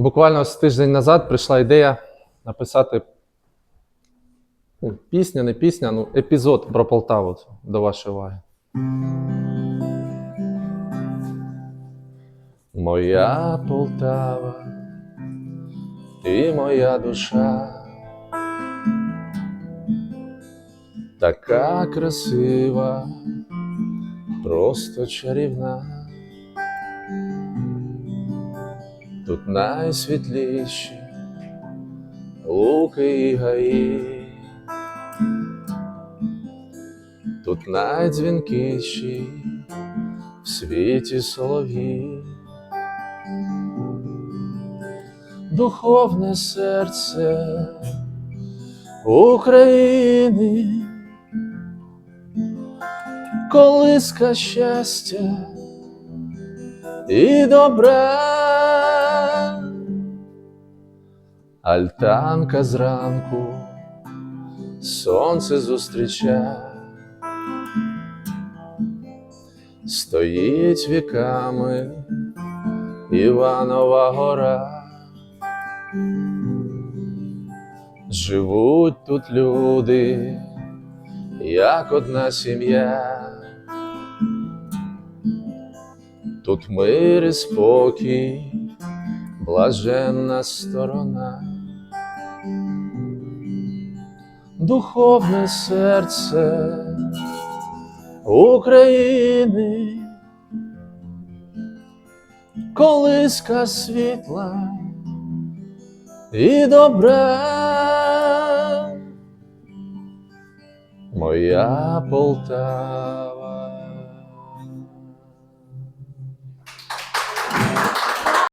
Буквально ось тиждень назад прийшла ідея написати ну, пісня, не пісня, ну епізод про Полтаву до вашої уваги. Моя Полтава і моя душа. Така красива, просто чарівна. Тут найсвітліші луки і гаї, тут найдзвінкіші в світі солов'ї, духовне серце України, колиска щастя і добра. Альтанка зранку сонце зустрічає, стоїть віками Іванова гора. Живуть тут люди, як одна сім'я. Тут мир і спокій, блаженна сторона, духовне серце України, колиска світла і добра. Моя Полтава.